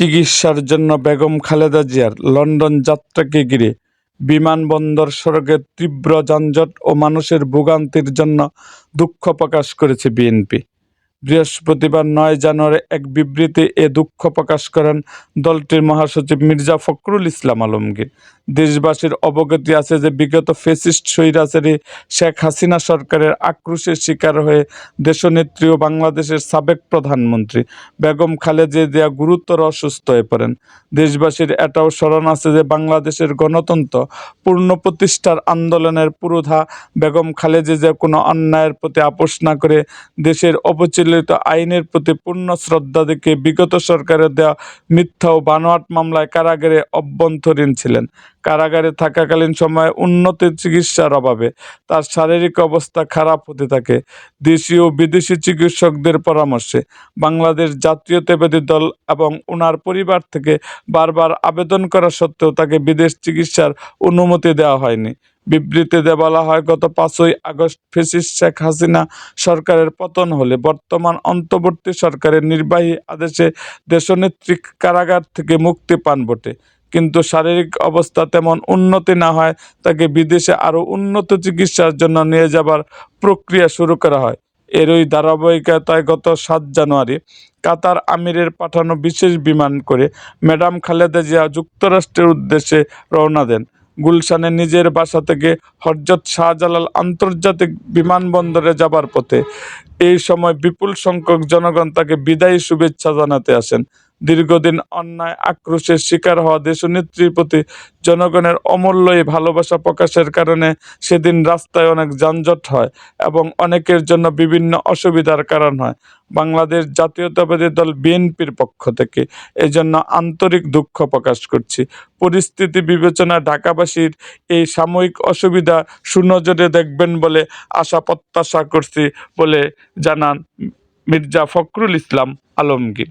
চিকিৎসার জন্য বেগম খালেদা জিয়ার লন্ডন যাত্রাকে ঘিরে বিমানবন্দর সড়কের তীব্র যানজট ও মানুষের ভোগান্তির জন্য দুঃখ প্রকাশ করেছে বিএনপি। বৃহস্পতিবার নয় জানুয়ারি এক বিবৃতি এ দুঃখ প্রকাশ করেন দলটির মহাসচিব মির্জা ফখরুল ইসলাম আলমগীর। দেশবাসীর অবগতি আছে যে বিগত ফেসিস্ট স্বৈরাচারী শেখ হাসিনা সরকারের আক্রোশের শিকার হয়ে দেশনেত্রী ও বাংলাদেশের সাবেক প্রধানমন্ত্রী বেগম খালেদা জিয়া গুরুতর অসুস্থ হয়ে পড়েন। দেশবাসীর এটাও স্মরণ আছে যে বাংলাদেশের গণতন্ত্র, পূর্ণ প্রতিষ্ঠার আন্দোলনের পুরোধা বেগম খালেদা জিয়া কোনো অন্যায়ের প্রতি আপোষ না করে দেশের অপচিলিত আইনের প্রতি পূর্ণ শ্রদ্ধা দেখে বিগত সরকারের দেওয়া মিথ্যা ও বানোয়াট মামলায় কারাগারে অভ্যন্তরীণ ছিলেন। কারাগারে থাকাকালীন সময়ে উন্নত চিকিৎসার অভাবে তার শারীরিক অবস্থা খারাপ হতে থাকে। দেশি ও বিদেশি চিকিৎসকদের পরামর্শে বাংলাদেশ জাতীয়তাবাদী দল এবং ওনার পরিবার থেকে বারবার আবেদন করা সত্ত্বেও তাকে বিদেশ চিকিৎসার অনুমতি দেওয়া হয়নি। বিবৃতিতে বলা হয়, গত পাঁচই আগস্ট ফেসিস শেখ হাসিনা সরকারের পতন হলে বর্তমান অন্তর্বর্তী সরকারের নির্বাহী আদেশে দেশনেত্রী কারাগার থেকে মুক্তি পান বটে। কিন্তু শারীরিক অবস্থা তেমন উন্নতি না হয়, তাকে বিদেশে আরও উন্নত চিকিৎসার জন্য নিয়ে যাবার প্রক্রিয়া শুরু করা হয়। এরই ধারাবাহিকতায় গত সাত জানুয়ারি কাতার আমিরের পাঠানো বিশেষ বিমান করে ম্যাডাম খালেদা জিয়া যুক্তরাষ্ট্রের উদ্দেশ্যে রওনা দেন। গুলশানে নিজের বাসা থেকে হরজত শাহজালাল আন্তর্জাতিক বিমানবন্দরে যাবার পথে। এই সময় বিপুল সংখ্যক জনগণ তাকে বিদায়ী শুভেচ্ছা জানাতে আসেন। দীর্ঘদিন অন্যায় আক্রোশের শিকার হওয়া দেশনেত্রীর প্রতি জনগণের অমূল্য এই ভালোবাসা প্রকাশের কারণে সেদিন রাস্তায় অনেক যানজট হয় এবং অনেকের জন্য বিভিন্ন অসুবিধার কারণ হয়। বাংলাদেশ জাতীয়তাবাদী দল বিএনপির পক্ষ থেকে এজন্য আন্তরিক দুঃখ প্রকাশ করছি। পরিস্থিতি বিবেচনায় ঢাকাবাসীর এই সাময়িক অসুবিধা সুনজরে দেখবেন বলে আশা প্রত্যাশা করছি বলে জানান মির্জা ফখরুল ইসলাম আলমগীর।